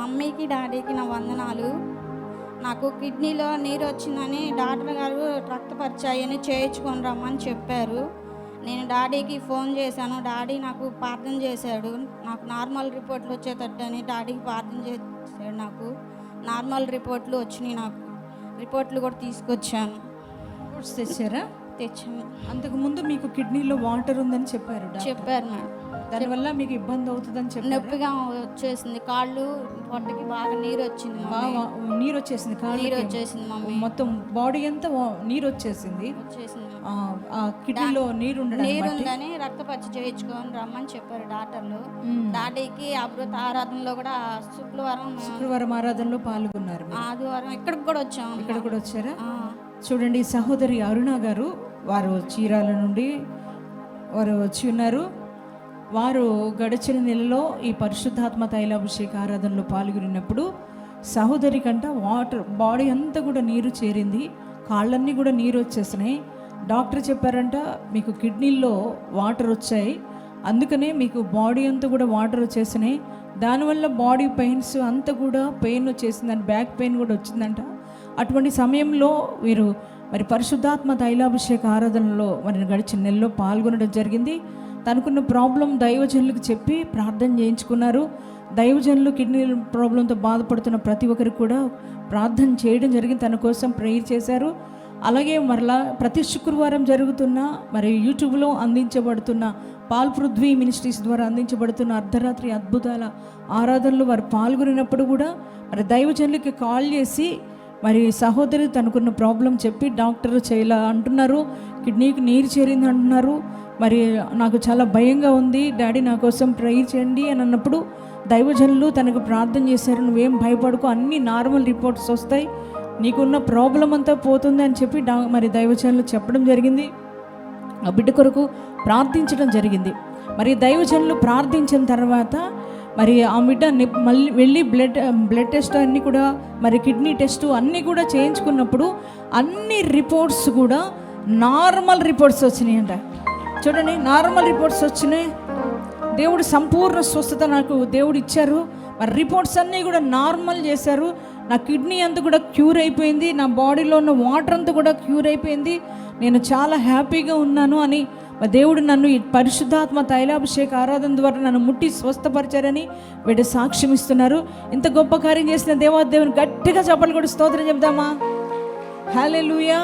మమ్మీకి డాడీకి నా వందనాలు. నాకు కిడ్నీలో నీరు వచ్చిందని డాక్టర్ గారు రక్త చేయించుకొని రమ్మని చెప్పారు. నేను డాడీకి ఫోన్ చేశాను. డాడీ నాకు ప్రార్థన చేశాడు. నాకు నార్మల్ రిపోర్ట్లు వచ్చేటట్టు అని డాడీకి ప్రార్థన చేశాడు నాకు. నార్మల్ రిపోర్ట్లు వచ్చినాయి నాకు. రిపోర్ట్లు కూడా తీసుకొచ్చాను. రిపోర్ట్స్ తెచ్చారా? తెచ్చాను. అంతకు ముందు మీకు కిడ్నీలో వాటర్ ఉందని చెప్పారు. చెప్పారు మేడం దానివల్ల మీకు ఇబ్బంది అవుతుందని చెప్పారు? నొప్పిగా వచ్చేసింది. కాళ్ళు పొట్టకి బాగా నీరు వచ్చింది. బాగా నీరు వచ్చేసింది కాళ్ళకి. నీరు వచ్చేసింది మమ్మీ మొత్తం బాడీ అంతా నీరు వచ్చేసింది వచ్చేసింది కిడ్నీలో నీరు నీరు ఉందని రక్త పరీక్ష చేయించుకొని రమ్మని చెప్పారు డాక్టర్లు. డాడీకి అమృత ఆరాధనలో కూడా శుక్రవారం శుక్రవారం ఆరాధనలో పాల్గొన్నారు. ఆదివారం ఇక్కడికి కూడా వచ్చాము ఇక్కడ కూడా వచ్చారా? చూడండి సహోదరి అరుణ గారు వారు చీరాల నుండి వారు వచ్చి ఉన్నారు. వారు గడిచిన నెలలో ఈ పరిశుద్ధాత్మ తైలాభిషేక ఆరాధనలో పాల్గొనినప్పుడు సహోదరి కంట వాటర్ బాడీ అంతా కూడా నీరు చేరింది. కాళ్ళన్నీ కూడా నీరు వచ్చేసినాయి. డాక్టర్ చెప్పారంట మీకు కిడ్నీల్లో వాటర్ వచ్చాయి. అందుకనే మీకు బాడీ అంతా కూడా వాటర్ వచ్చేసినాయి. దానివల్ల బాడీ పెయిన్స్ అంతా కూడా పెయిన్ వచ్చేసిందంట బ్యాక్ పెయిన్ కూడా వచ్చిందంట. అటువంటి సమయంలో వీరు మరి పరిశుద్ధాత్మ తైలాభిషేక ఆరాధనలో మరి గడిచిన నెలలో పాల్గొనడం జరిగింది. తనకున్న ప్రాబ్లం దైవజనులకు చెప్పి ప్రార్థన చేయించుకున్నారు. దైవజనులు కిడ్నీ ప్రాబ్లంతో బాధపడుతున్న ప్రతి ఒక్కరికి కూడా ప్రార్థన చేయడం జరిగింది. తన కోసం ప్రేయర్ చేశారు. అలాగే మరలా ప్రతి శుక్రవారం జరుగుతున్న మరి యూట్యూబ్లో అందించబడుతున్న పాల్ పృథ్వీ మినిస్ట్రీస్ ద్వారా అందించబడుతున్న అర్ధరాత్రి అద్భుతాల ఆరాధనలు వారు పాల్గొనినప్పుడు కూడా మరి దైవజనులకి కాల్ చేసి మరి సహోదరి తనకున్న ప్రాబ్లం చెప్పి డాక్టర్ చేయలా అంటున్నారు కిడ్నీకి నీరు చేరింది అంటున్నారు. మరి నాకు చాలా భయంగా ఉంది డాడీ నా కోసం ప్రేయర్ చేయండి అని అన్నప్పుడు దైవజనులు తనకు ప్రార్థన చేశారు నువ్వేం భయపడుకో అన్ని నార్మల్ రిపోర్ట్స్ వస్తాయి నీకున్న ప్రాబ్లం అంతా పోతుంది అని చెప్పి డా మరి దైవజనులు చెప్పడం జరిగింది. ఆ బిడ్డ కొరకు ప్రార్థించడం జరిగింది. మరి దైవజనులు ప్రార్థించిన తర్వాత మరి ఆ బిడ్డ మళ్ళీ వెళ్ళి బ్లడ్ బ్లడ్ టెస్ట్ అన్నీ కూడా మరి కిడ్నీ టెస్ట్ అన్నీ కూడా చేయించుకున్నప్పుడు అన్ని రిపోర్ట్స్ కూడా నార్మల్ రిపోర్ట్స్ వచ్చినాయి అంట చూడండి నార్మల్ రిపోర్ట్స్ వచ్చినాయి. దేవుడు సంపూర్ణ స్వస్థత నాకు దేవుడు ఇచ్చారు. మరి రిపోర్ట్స్ అన్నీ కూడా నార్మల్ చేశారు. నా కిడ్నీ అంతా కూడా క్యూర్ అయిపోయింది. నా బాడీలో ఉన్న వాటర్ అంతా కూడా క్యూర్ అయిపోయింది. నేను చాలా హ్యాపీగా ఉన్నాను అని మా దేవుడు నన్ను ఈ పరిశుద్ధాత్మ తైలాభిషేక ఆరాధన ద్వారా నన్ను ముట్టి స్వస్థపరిచారని వీడు సాక్ష్యం ఇస్తున్నారు. ఇంత గొప్ప కార్యం చేసిన దేవాదేవుని గట్టిగా చెప్పలు కూడా స్తోత్రం చెప్దామా? హల్లెలూయా.